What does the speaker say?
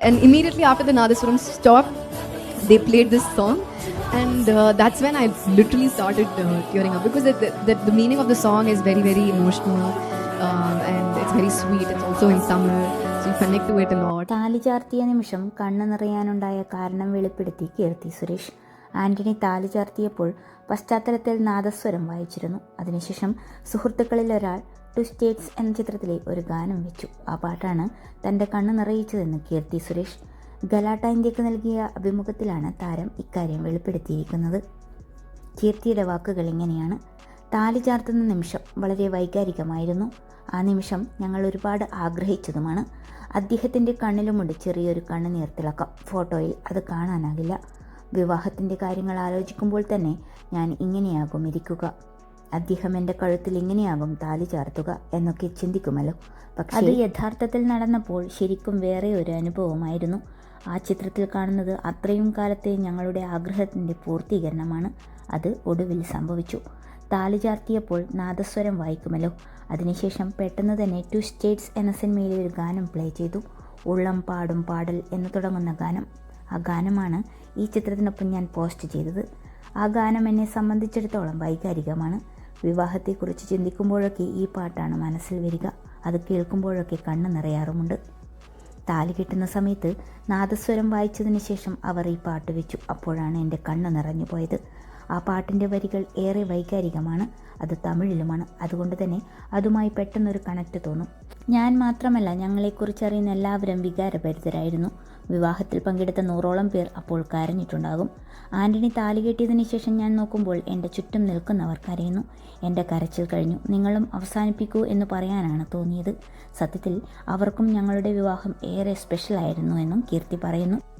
And immediately after the Nadaswaram stopped, they played this song. And uh, that's when I literally started uh, tearing up because the, the, the meaning of the song is very, very emotional um, and it's very sweet. It's also in summer, so you connect to it a lot. താലി ചാർത്തിയ നിമിഷം കണ്ണു നിറയാനുണ്ടായ കാരണം വെളിപ്പെടുത്തി കീർത്തി സുരേഷ് ആന്റണി താലി ചാർത്തിയപ്പോൾ പശ്ചാത്തലത്തിൽ നാദസ്വരം വായിച്ചിരുന്നു. അതിനുശേഷം സുഹൃത്തുക്കളിൽ ഒരാൾ ടു സ്റ്റേറ്റ്സ് എന്ന ചിത്രത്തിലെ ഒരു ഗാനം വെച്ചു. ആ പാട്ടാണ് തന്റെ കണ്ണ് നിറയിച്ചതെന്ന് കീർത്തി സുരേഷ്. ഗലാട്ട ഇന്ത്യയ്ക്ക് നൽകിയ അഭിമുഖത്തിലാണ് താരം ഇക്കാര്യം വെളിപ്പെടുത്തിയിരിക്കുന്നത്. കീർത്തിയുടെ വാക്കുകൾ ഇങ്ങനെയാണ്. താലി ചാർത്തുന്ന നിമിഷം വളരെ വൈകാരികമായിരുന്നു. ആ നിമിഷം ഞങ്ങൾ ഒരുപാട് ആഗ്രഹിച്ചതുമാണ്. അദ്ദേഹത്തിന്റെ കണ്ണിലുമുണ്ട് ചെറിയൊരു കണ്ണുനീർത്തിളക്കം ഫോട്ടോയിൽ അത് കാണാനാകില്ല. വിവാഹത്തിന്റെ കാര്യങ്ങൾ ആലോചിക്കുമ്പോൾ തന്നെ ഞാൻ ഇങ്ങനെയാകും ഇരിക്കുക. അദ്ദേഹം എന്റെ കഴുത്തിൽ ഇങ്ങനെയാകും താലി ചാർത്തുക എന്നൊക്കെ ചിന്തിക്കുമല്ലോ. പക്ഷേ അത് യഥാർത്ഥത്തിൽ നടന്നപ്പോൾ ശരിക്കും വേറെ ഒരു അനുഭവമായിരുന്നു. ആ ചിത്രത്തിൽ കാണുന്നത് അത്രയും കാലത്തെ ഞങ്ങളുടെ ആഗ്രഹത്തിന്റെ പൂർത്തീകരണമാണ്. അത് ഒടുവിൽ സംഭവിച്ചു. താലി ചാർത്തിയപ്പോൾ നാദസ്വരം വായിക്കുമല്ലോ. അതിനുശേഷം പെട്ടെന്ന് തന്നെ ടു സ്റ്റേറ്റ്സ് എന്ന സിനിമയിലെ ഒരു ഗാനം പ്ലേ ചെയ്തു. ഉള്ളം പാടും പാടൽ എന്ന് തുടങ്ങുന്ന ഗാനം ആ ഗാനമാണ് ഈ ചിത്രത്തിനൊപ്പം ഞാൻ പോസ്റ്റ് ചെയ്തത്. ആ ഗാനം എന്നെ സംബന്ധിച്ചിടത്തോളം വൈകാരികമാണ്. വിവാഹത്തെക്കുറിച്ച് ചിന്തിക്കുമ്പോഴൊക്കെ ഈ പാട്ടാണ് മനസ്സിൽ വരിക. അത് കേൾക്കുമ്പോഴൊക്കെ കണ്ണ് നിറയാറുമുണ്ട്. താലി കിട്ടുന്ന സമയത്ത് നാദസ്വരം വായിച്ചതിന് ശേഷം അവർ ഈ പാട്ട് വെച്ചു. അപ്പോഴാണ് എന്റെ കണ്ണ് നിറഞ്ഞു പോയത് ആ പാട്ടിന്റെ വരികൾ ഏറെ വൈകാരികമാണ് അത് തമിഴിലുമാണ്. അതുകൊണ്ട് തന്നെ അതുമായി പെട്ടെന്നൊരു കണക്റ്റ് തോന്നും. ഞാൻ മാത്രമല്ല ഞങ്ങളെക്കുറിച്ച് അറിയുന്ന എല്ലാവരും വികാരഭരിതരായിരുന്നു. വിവാഹത്തിൽ പങ്കെടുത്ത നൂറോളം പേർ അപ്പോൾ കരഞ്ഞിട്ടുണ്ടാകും. ആന്റണി താലി കെട്ടിയതിന് ശേഷം ഞാൻ നോക്കുമ്പോൾ എന്റെ ചുറ്റും നിൽക്കുന്നവർ കരയുന്നു. എന്റെ കരച്ചിൽ കഴിഞ്ഞു. നിങ്ങളും അവസാനിപ്പിക്കൂ എന്ന് പറയാനാണ് തോന്നിയത്. സത്യത്തിൽ അവർക്കും ഞങ്ങളുടെ വിവാഹം ഏറെ സ്പെഷ്യലായിരുന്നു എന്നും കീർത്തി പറയുന്നു.